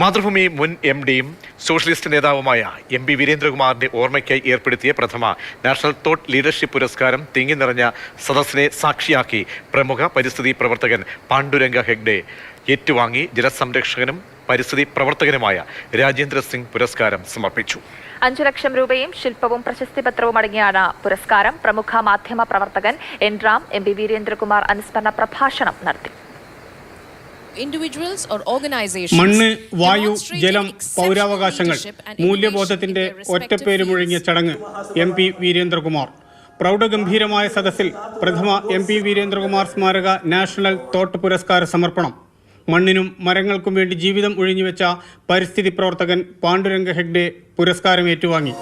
മാതൃഭൂമി മുൻ എം ഡിയും സോഷ്യലിസ്റ്റ് നേതാവുമായ എം പി വീരേന്ദ്രകുമാറിന്റെ ഓർമ്മയ്ക്കായി ഏർപ്പെടുത്തിയ പ്രഥമ നാഷണൽ തോട്ട് ലീഡർഷിപ്പ് പുരസ്കാരം തിങ്ങി നിറഞ്ഞ സദസ്സിനെ സാക്ഷിയാക്കി പ്രമുഖ പരിസ്ഥിതി പ്രവർത്തകൻ പാണ്ഡുരംഗ ഹെഗ്ഡെ ഏറ്റുവാങ്ങി ജലസംരക്ഷകനും പരിസ്ഥിതി പ്രവർത്തകനുമായ രാജേന്ദ്ര സിംഗ് പുരസ്കാരം സമർപ്പിച്ചു. അഞ്ചു ലക്ഷം രൂപയും ശില്പവും പ്രശസ്തി പത്രവും അടങ്ങിയാണ് പുരസ്കാരം. പ്രമുഖ മാധ്യമ പ്രവർത്തകൻ N Ram M P Veerendrakumar അനുസ്മരണ പ്രഭാഷണം നടത്തി. മണ്ണ് വായു ജലം പൗരാവകാശങ്ങൾ മൂല്യബോധത്തിന്റെ ഒറ്റപ്പേര് മുഴങ്ങിയ ചടങ്ങ് എം പി വീരേന്ദ്രകുമാർ. പ്രൗഢഗംഭീരമായ സദസ്സിൽ പ്രഥമ എം പി വീരേന്ദ്രകുമാർ സ്മാരക നാഷണൽ തോട്ട് പുരസ്കാര സമർപ്പണം. മണ്ണിനും മരങ്ങൾക്കും വേണ്ടി ജീവിതം ഒഴിഞ്ഞുവെച്ച പരിസ്ഥിതി പ്രവർത്തകൻ പാണ്ഡുരംഗ ഹെഗ്ഡെ പുരസ്കാരം ഏറ്റുവാങ്ങി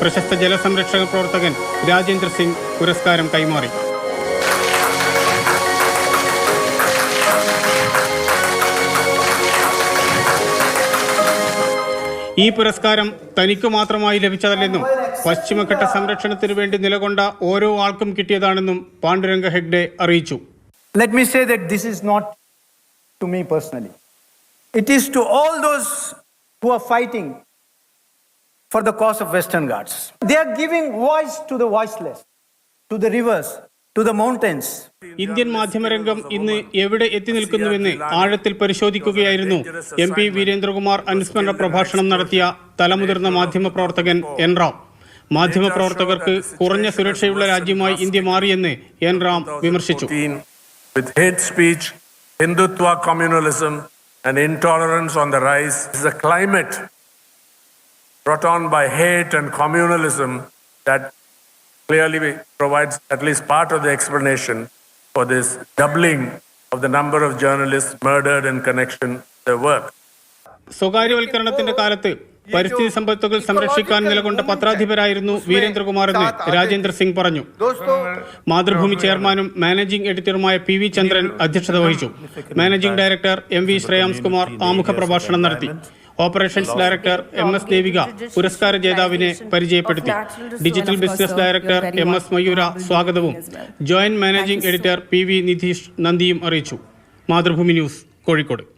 പ്രശസ്ത ജലസംരക്ഷണ പ്രവർത്തകൻ രാജേന്ദ്ര സിംഗ് പുരസ്കാരം കൈമാറി. ഈ പുരസ്കാരം തനിക്ക് മാത്രമായി ലഭിച്ചതല്ലെന്നും പശ്ചിമഘട്ട സംരക്ഷണത്തിനു വേണ്ടി നിലകൊണ്ട ഓരോ ആൾക്കും കിട്ടിയതാണെന്നും പാണ്ഡുരംഗ ഹെഗ്ഡെ അറിയിച്ചു for the cause of Western Ghats. They are giving voice to the voiceless, to the rivers, to the mountains. Indian മാധ്യമരംഗം ഇന്ന് എവിടെ എത്തി നിൽക്കുന്നുവെന്ന് ആഴത്തിൽ പരിശോധിക്കുകയായിരുന്നു എം പി വീരേന്ദ്രകുമാർ അനുസ്മരണ പ്രഭാഷണം നടത്തിയ തലമുതിർന്ന മാധ്യമ പ്രവർത്തകൻ എൻ റാം മാധ്യമ പ്രവർത്തകർക്ക് കുറഞ്ഞ സുരക്ഷയുള്ള രാജ്യമായി ഇന്ത്യ മാറിയെന്ന് എൻ റാം വിമർശിച്ചു 14 with hate speech, Hindutva communalism, and intolerance on the rise is a climate brought on by hate and communalism that clearly provides at least part of the explanation for this doubling of the number of journalists murdered in connection with their work. സ്വകാര്യവൽക്കരണത്തിന്റെ കാലത്ത് പരിസ്ഥിതി സമ്പത്തുകൾ സംരക്ഷിക്കാൻ നിലകൊണ്ട പത്രാധിപരായിരുന്നു വീരേന്ദ്രകുമാർ എന്ന് രാജേന്ദ്ര സിംഗ് പറഞ്ഞു. മാതൃഭൂമി ചെയർമാനും managing എഡിറ്ററുമായ P V Chandran അധ്യക്ഷത വഹിച്ചു. Managing director M V Shreyams Kumar ആമുഖ പ്രഭാഷണം നടത്തി. Operations director M S Devika പുരസ്കാര ജേതാവിനെ പരിചയപ്പെടുത്തി. Digital business director M S Mayura സ്വാഗതവും. Joint managing editor P V Nidheesh നന്ദിയും അറിയിച്ചു. മാതൃഭൂമി ന്യൂസ് കോഴിക്കോട്.